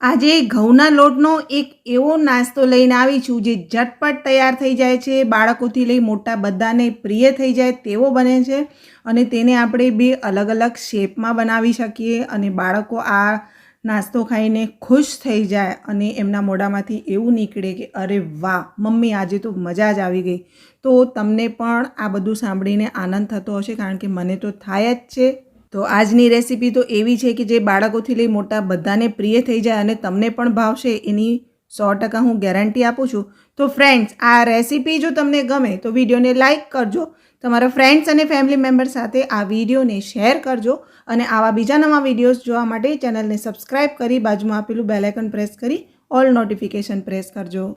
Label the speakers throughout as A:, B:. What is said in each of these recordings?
A: આજે ઘઉંના લોટનો એક એવો નાસ્તો લઈને આવી છું જે ઝટપટ તૈયાર થઈ જાય છે, બાળકોથી લઈ મોટા બધાને પ્રિય થઈ જાય તેવો બને છે અને તેને આપણે બે અલગ અલગ શેપમાં બનાવી શકીએ અને બાળકો આ નાસ્તો ખાઈને ખુશ થઈ જાય અને એમના મોઢામાંથી એવું નીકળે કે, અરે વાહ, મમ્મી, આજે તો મજા જ આવી ગઈ. તો તમને પણ આ બધું સાંભળીને આનંદ થતો હશે કારણ કે મને તો થાય જ છે. તો આજની રેસીપી તો એવી છે કે જે બાળકોથી લઈ મોટા બધાને પ્રિય થઈ જાય અને તમને પણ ભાવશે, એની સો ટકા હું ગેરંટી આપું છું. તો ફ્રેન્ડ્સ આ રેસીપી જો તમને ગમે તો વિડીયોને લાઇક કરજો. તમારા ફ્રેન્ડ્સ અને ફેમિલી મેમ્બર સાથે આ વિડીયોને શેર કરજો અને આવા બીજા નવા વિડીયોઝ જોવા માટે ચેનલને સબસ્ક્રાઇબ કરી બાજુમાં આપેલું બેલાઇકન પ્રેસ કરી ઓલ નોટિફિકેશન પ્રેસ કરજો.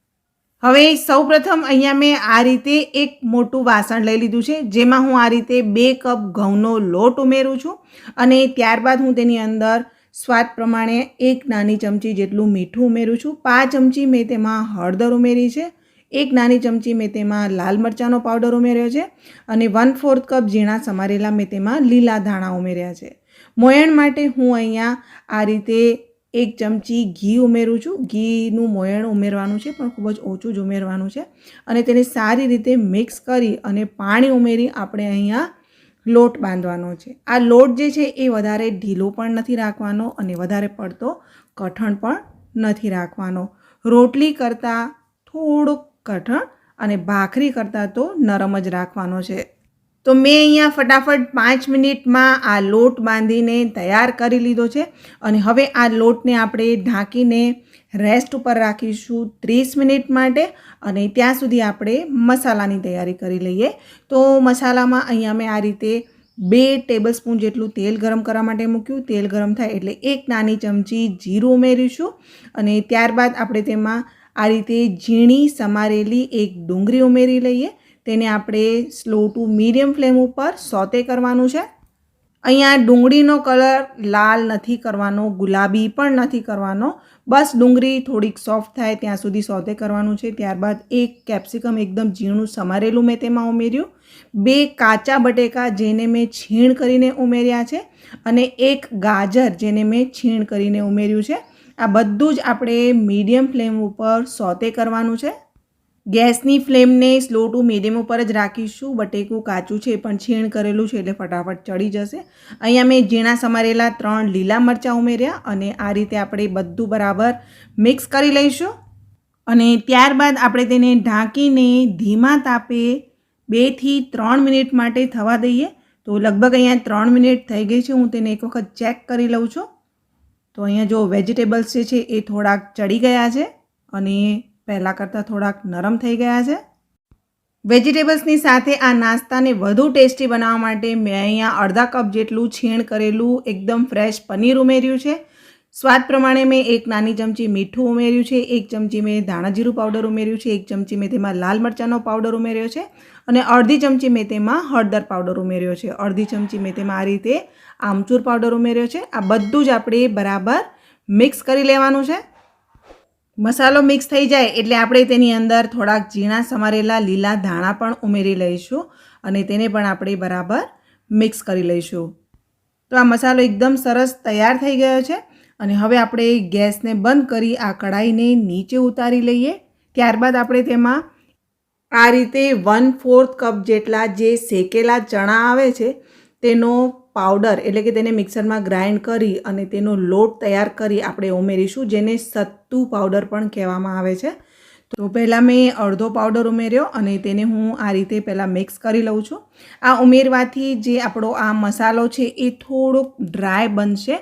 A: હવે સૌપ્રથમ અહીંયા મેં આ રીતે એક મોટું વાસણ લઈ લીધું છે, જેમાં હું આ રીતે બે કપ ઘઉંનો લોટ ઉમેરું છું અને ત્યારબાદ હું તેની અંદર સ્વાદ પ્રમાણે એક નાની ચમચી જેટલું મીઠું ઉમેરું છું. પાંચ ચમચી મેં તેમાં હળદર ઉમેરી છે, એક નાની ચમચી મેં તેમાં લાલ મરચાંનો પાવડર ઉમેર્યો છે અને વન ફોર્થ કપ ઝીણા સમારેલા મેં તેમાં લીલા ધાણા ઉમેર્યા છે. મોયણ માટે હું અહીંયા આ રીતે એક ચમચી ઘી ઉમેરું છું. ઘીનું મોયણ ઉમેરવાનું છે, પણ ખૂબ જ ઓછું જ ઉમેરવાનું છે. અને તેને સારી રીતે મિક્સ કરી અને પાણી ઉમેરી આપણે અહીંયા લોટ બાંધવાનો છે. આ લોટ જે છે એ વધારે ઢીલો પણ નથી રાખવાનો અને વધારે પડતો કઠણ પણ નથી રાખવાનો. રોટલી કરતાં થોડુંક કઠણ અને ભાખરી કરતાં તો નરમ જ રાખવાનો છે. તો મેં અહીંયા ફટાફટ પાંચ મિનિટમાં આ લોટ બાંધીને તૈયાર કરી લીધો છે અને હવે આ લોટને આપણે ઢાંકીને રેસ્ટ ઉપર રાખીશું ત્રીસ મિનિટ માટે અને ત્યાં સુધી આપણે મસાલાની તૈયારી કરી લઈએ. તો મસાલામાં અહીંયા મેં આ રીતે બે ટેબલ સ્પૂન જેટલું તેલ ગરમ કરવા માટે મૂક્યું. તેલ ગરમ થાય એટલે એક નાની ચમચી જીરું ઉમેરીશું અને ત્યારબાદ આપણે તેમાં આ રીતે ઝીણી સમારેલી એક ડુંગળી ઉમેરી લઈએ. તેને આપણે સ્લો ટુ મીડિયમ ફ્લેમ ઉપર સોતે કરવાનું છે. અહીંયા ડુંગળીનો કલર લાલ નથી કરવાનો, ગુલાબી પણ નથી કરવાનો. બસ ડુંગળી થોડીક સોફ્ટ થાય ત્યાં સુધી સોતે કરવાનું છે. ત્યારબાદ એક કેપ્સિકમ એકદમ ઝીણું સમારેલું મેં તેમાં ઉમેર્યું. બે કાચા બટેકા જેને મેં છીણ કરીને ઉમેર્યા છે અને એક ગાજર જેને મેં છીણ કરીને ઉમેર્યું છે. આ બધું જ આપણે મીડિયમ ફ્લેમ ઉપર સોતે કરવાનું છે. ગેસની ફ્લેમને સ્લો ટુ મીડિયમ ઉપર જ રાખીશું. બટેકું કાચું છે, પણ છીણ કરેલું છે એટલે ફટાફટ ચડી જશે. અહીંયા મેં ઝીણા સમારેલા ત્રણ લીલા મરચાં ઉમેર્યા અને આ રીતે આપણે બધું બરાબર મિક્સ કરી લઈશું. અને ત્યારબાદ આપણે તેને ઢાંકીને ધીમા તાપે બેથી ત્રણ મિનિટ માટે થવા દઈએ. તો લગભગ અહીંયા ત્રણ મિનિટ થઈ ગઈ છે, હું તેને એક વખત ચેક કરી લઉં છું. તો અહીંયા જો વેજીટેબલ્સ જે છે એ થોડાક ચડી ગયા છે અને પહેલાં કરતાં થોડાક નરમ થઈ ગયા છે. વેજીટેબલ્સની સાથે આ નાસ્તાને વધુ ટેસ્ટી બનાવવા માટે મેં અહીંયા અડધા કપ જેટલું છીણ કરેલું એકદમ ફ્રેશ પનીર ઉમેર્યું છે. સ્વાદ પ્રમાણે મેં એક નાની ચમચી મીઠું ઉમેર્યું છે, એક ચમચી મેં ધાણાજીરું પાવડર ઉમેર્યું છે, એક ચમચી મેં તેમાં લાલ મરચાંનો પાવડર ઉમેર્યો છે અને અડધી ચમચી મેં તેમાં હળદર પાવડર ઉમેર્યો છે. અડધી ચમચી મેં તેમાં આ રીતે આમચૂર પાવડર ઉમેર્યો છે. આ બધું જ આપણે બરાબર મિક્સ કરી લેવાનું છે. મસાલો મિક્સ થઈ જાય એટલે આપણે તેની અંદર થોડાક ઝીણા સમારેલા લીલા ધાણા પણ ઉમેરી લઈશું અને તેને પણ આપણે બરાબર મિક્સ કરી લઈશું. તો આ મસાલો એકદમ સરસ તૈયાર થઈ ગયો છે અને હવે આપણે ગેસને બંધ કરી આ કઢાઈને નીચે ઉતારી લઈએ. ત્યારબાદ આપણે તેમાં આ રીતે વન ફોર્થ કપ જેટલા જે શેકેલા ચણા આવે છે તેનો પાવડર એટલે કે તેને મિક્સરમાં ગ્રાઇન્ડ કરી અને તેનો લોટ તૈયાર કરી આપણે ઉમેરીશું, જેને સત્તુ પાવડર પણ કહેવામાં આવે છે. તો પહેલાં મેં અડધો પાવડર ઉમેર્યો અને તેને હું આ રીતે પહેલાં મિક્સ કરી લઉં છું. આ ઉમેરવાથી જે આપણો આ મસાલો છે એ થોડોક ડ્રાય બનશે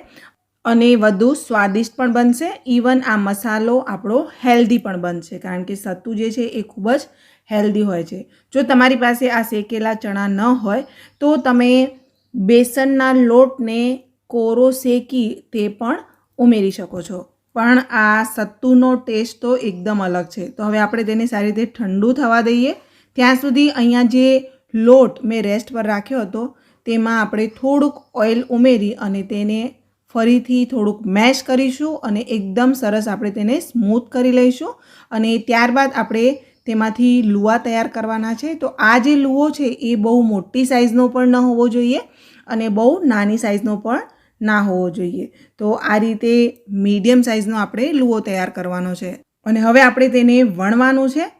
A: અને વધુ સ્વાદિષ્ટ પણ બનશે. ઇવન આ મસાલો આપણો હેલ્ધી પણ બનશે, કારણ કે સત્તુ જે છે એ ખૂબ જ હેલ્ધી હોય છે. જો તમારી પાસે આ શેકેલા ચણા ન હોય, તો તમે બેસનના લોટને કોરો શેકી તે પણ ઉમેરી શકો છો. પણ આ સત્તુનો ટેસ્ટ તો એકદમ અલગ છે. તો હવે આપણે તેને સારી રીતે ઠંડુ થવા દઈએ. ત્યાં સુધી અહીંયા જે લોટ મેં રેસ્ટ પર રાખ્યો હતો, તેમાં આપણે થોડુંક ઓઇલ ઉમેરી અને તેને ફરીથી થોડુંક મેશ કરીશું અને એકદમ સરસ આપણે તેને સ્મૂથ કરી લઈશું. અને ત્યારબાદ આપણે તેમાંથી લુવા તૈયાર કરવાના છે. તો આ જે લુઓ છે, એ બહુ મોટી સાઇઝનો પણ ન હોવો જોઈએ અને બહુ નાની સાઇઝનો પણ ના હોવો જોઈએ. તો આ રીતે મીડિયમ સાઇઝનો આપણે લુઓ તૈયાર કરવાનો છે. અને હવે આપણે તેને વણવાનું છે.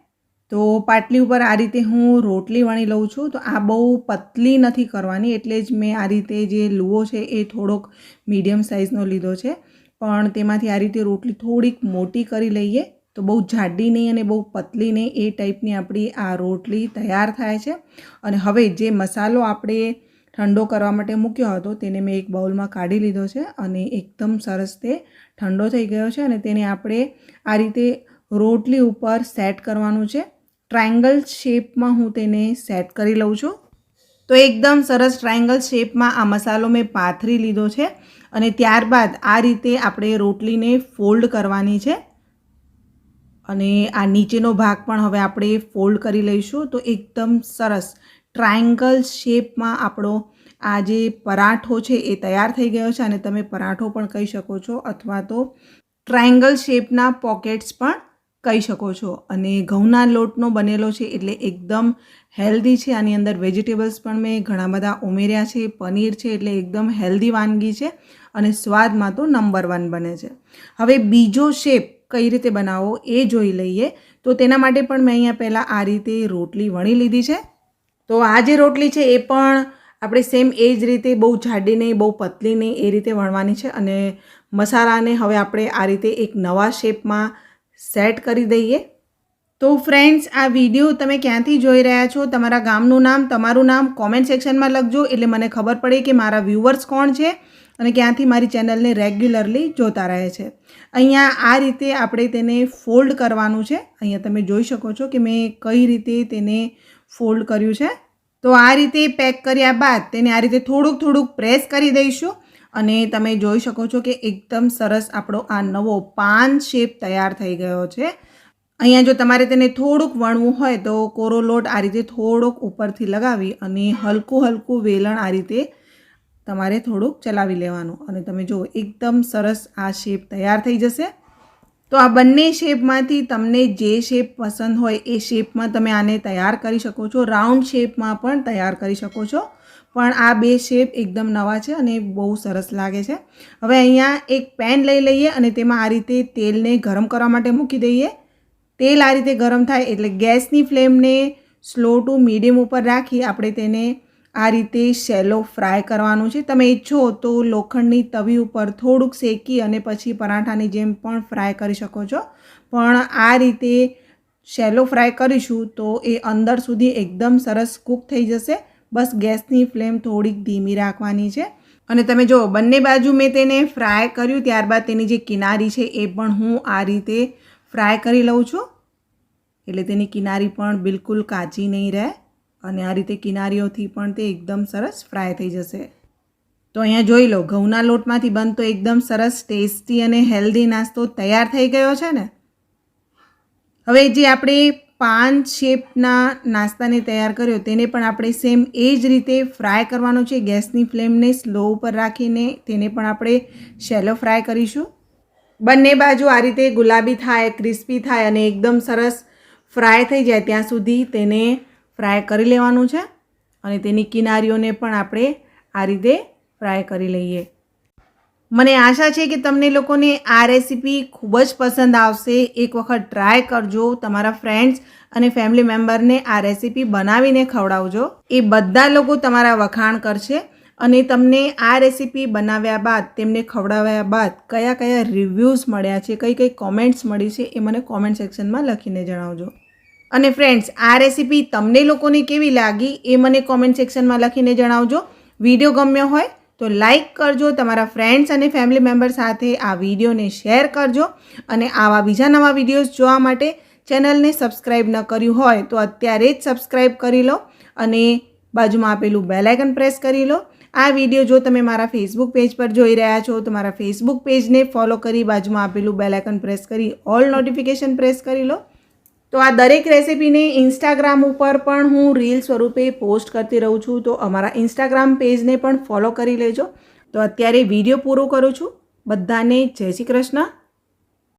A: તો પાટલી ઉપર આ રીતે હું રોટલી વણી લઉં છું. તો આ બહુ પતલી નથી કરવાની, એટલે જ મેં આ રીતે જે લુઓ છે, એ થોડોક મીડિયમ સાઇઝનો લીધો છે. પણ તેમાંથી આ રીતે રોટલી થોડીક મોટી કરી લઈએ. તો બહુ જાડી નહીં અને બહુ પતલી નહીં, એ ટાઈપની આપણી આ રોટલી તૈયાર થાય છે. અને હવે જે મસાલો આપણે ઠંડો કરવા માટે મૂક્યો હતો તેને મેં એક બાઉલમાં કાઢી લીધો છે અને એકદમ સરસ તે ઠંડો થઈ ગયો છે અને તેને આપણે આ રીતે રોટલી ઉપર સેટ કરવાનું છે. ટ્રાયંગલ શેપમાં હું તેને સેટ કરી લઉં છું. તો એકદમ સરસ ટ્રાયંગલ શેપમાં આ મસાલો મેં પાથરી લીધો છે અને ત્યારબાદ આ રીતે આપણે રોટલીને ફોલ્ડ કરવાની છે. અને આ નીચેનો ભાગ પણ હવે આપણે ફોલ્ડ કરી લઈશું. તો એકદમ સરસ ટ્રાયંગલ શેપમાં આપણો આ જે પરાઠો છે એ તૈયાર થઈ ગયો છે અને તમે પરાઠો પણ કહી શકો છો અથવા તો ટ્રાયંગલ શેપના પોકેટ્સ પણ કહી શકો છો. અને ઘઉંના લોટનો બનેલો છે એટલે એકદમ હેલ્ધી છે. આની અંદર વેજીટેબલ્સ પણ મેં ઘણા બધા ઉમેર્યા છે. પનીર છે એટલે એકદમ હેલ્ધી વાનગી છે અને સ્વાદમાં તો નંબર વન બને છે. હવે બીજો શેપ કઈ રીતે બનાવવો એ જોઈ લઈએ. તો તેના માટે પણ મેં અહીંયા પહેલાં આ રીતે રોટલી વણી લીધી છે. તો આ જે રોટલી છે એ પણ આપણે સેમ એ જ રીતે બહુ જાડી નહીં, બહુ પતલી નહીં એ રીતે વણવાની છે. અને મસાલાને હવે આપણે આ રીતે એક નવા શેપમાં સેટ કરી દઈએ. તો ફ્રેન્ડ્સ આ વીડિયો તમે ક્યાંથી જોઈ રહ્યા છો? તમારા ગામનું નામ, તમારું નામ કોમેન્ટ સેક્શનમાં લખજો. એટલે મને ખબર પડે કે મારા વ્યૂવર્સ કોણ છે. અને ક્યાંથી મારી ચેનલને રેગ્યુલરલી જોતા રહે છે. અહીંયા આ રીતે આપણે તેને ફોલ્ડ કરવાનું છે. અહીંયા તમે જોઈ શકો છો કે મેં કઈ રીતે તેને ફોલ્ડ કર્યું છે. તો આ રીતે પેક કર્યા બાદ તેને આ રીતે થોડુંક થોડુંક પ્રેસ કરી દઈશું અને તમે જોઈ શકો છો કે એકદમ સરસ આપણો આ નવો પાન શેપ તૈયાર થઈ ગયો છે. અહીંયા જો તમારે તેને થોડુંક વણવું હોય તો કોરો લોટ આ રીતે થોડોક ઉપરથી લગાવી અને હલકું હલકું વેલણ આ રીતે તમારે થોડુંક ચલાવી લેવાનું. અને તમે જુઓ એકદમ સરસ આ શેપ તૈયાર થઈ જશે, તો આ બંને શેપમાંથી તમને જે શેપ પસંદ હોય એ શેપમાં તમે આને તૈયાર કરી શકો છો. રાઉન્ડ શેપમાં પણ તૈયાર કરી શકો છો. પણ આ બે શેપ એકદમ નવા છે અને બહુ સરસ લાગે છે. હવે અહીંયા એક પેન લઈ લઈએ અને તેમાં આ રીતે તેલને ગરમ કરવા માટે મૂકી દઈએ. તેલ આ રીતે ગરમ થાય એટલે ગેસની ફ્લેમને સ્લો ટુ મીડિયમ ઉપર રાખી આપણે તેને આ રીતે શેલો ફ્રાય કરવાનું છે. તમે ઈચ્છો તો લોખંડની તવી ઉપર થોડુંક શેકી અને પછી પરાઠાની જેમ પણ ફ્રાય કરી શકો છો. પણ આ રીતે શેલો ફ્રાય કરીશું તો એ અંદર સુધી એકદમ સરસ કૂક થઈ જશે. બસ ગેસની ફ્લેમ થોડીક ધીમી રાખવાની છે. અને તમે જો, બંને બાજુ મેં તેને ફ્રાય કર્યું ત્યારબાદ તેની જે કિનારી છે એ પણ હું આ રીતે ફ્રાય કરી લઉં છું. એટલે તેની કિનારી પણ બિલકુલ કાચી નહીં રહે. અને આ રીતે કિનારીઓથી પણ તે એકદમ સરસ ફ્રાય થઈ જશે. તો અહીંયા જોઈ લો, ઘઉંના લોટમાંથી બનતો એકદમ સરસ, ટેસ્ટી અને હેલ્ધી નાસ્તો તૈયાર થઈ ગયો છે ને? હવે જે આપણે પાન શેપના નાસ્તાને તૈયાર કર્યો, તેને પણ આપણે સેમ એ જ રીતે ફ્રાય કરવાનો છે. ગેસની ફ્લેમને સ્લો ઉપર રાખીને તેને પણ આપણે શેલો ફ્રાય કરીશું. બંને બાજુ આ રીતે ગુલાબી થાય, ક્રિસ્પી થાય અને એકદમ સરસ ફ્રાય થઈ જાય, ત્યાં સુધી તેને ફ્રાય કરી લેવાનું છે અને તેની કિનારીઓને પણ આપણે આ રીતે ફ્રાય કરી લઈએ. મને આશા છે કે તમને લોકોને આ રેસીપી ખૂબ જ પસંદ આવશે. એક વખત ટ્રાય કરજો, તમારા ફ્રેન્ડ્સ અને ફેમિલી મેમ્બરને આ રેસીપી બનાવીને ખવડાવજો. એ બધા લોકો તમારા વખાણ કરશે અને તમને આ રેસીપી બનાવ્યા બાદ, તેમને ખવડાવ્યા બાદ કયા કયા રિવ્યૂઝ મળ્યા છે, કઈ કઈ કોમેન્ટ્સ મળી છે એ મને કોમેન્ટ સેક્શનમાં લખીને જણાવજો. અને ફ્રેન્ડ્સ આ રેસીપી તમને લોકોને કેવી લાગી એ મને કોમેન્ટ સેક્શનમાં લખીને જણાવજો. વીડિયો ગમ્યો હોય તો લાઈક કરજો, તમારા ફ્રેન્ડ્સ અને ફેમિલી મેમ્બર સાથે આ વિડીયોને શેર કરજો અને આવા બીજા નવા વિડીયોઝ જોવા માટે ચેનલને સબસ્ક્રાઈબ ન કર્યું હોય તો અત્યારે જ સબસ્ક્રાઈબ કરી લો અને બાજુમાં આપેલું બેલાઇકન પ્રેસ કરી લો. આ વીડિયો જો તમે મારા ફેસબુક પેજ પર જોઈ રહ્યા છો, તો મારા ફેસબુક પેજને ફોલો કરી બાજુમાં આપેલું બેલાઇકન પ્રેસ કરી ઓલ નોટિફિકેશન પ્રેસ કરી લો. તો આ દરેક રેસિપીને ઇન્સ્ટાગ્રામ ઉપર પણ હું રીલ સ્વરૂપે પોસ્ટ કરતી રહું છું. તો અમારા ઇન્સ્ટાગ્રામ પેજને પણ ફોલો કરી લેજો. તો અત્યારે વીડિયો પૂરો કરું છું. બધાને જય શ્રી કૃષ્ણ.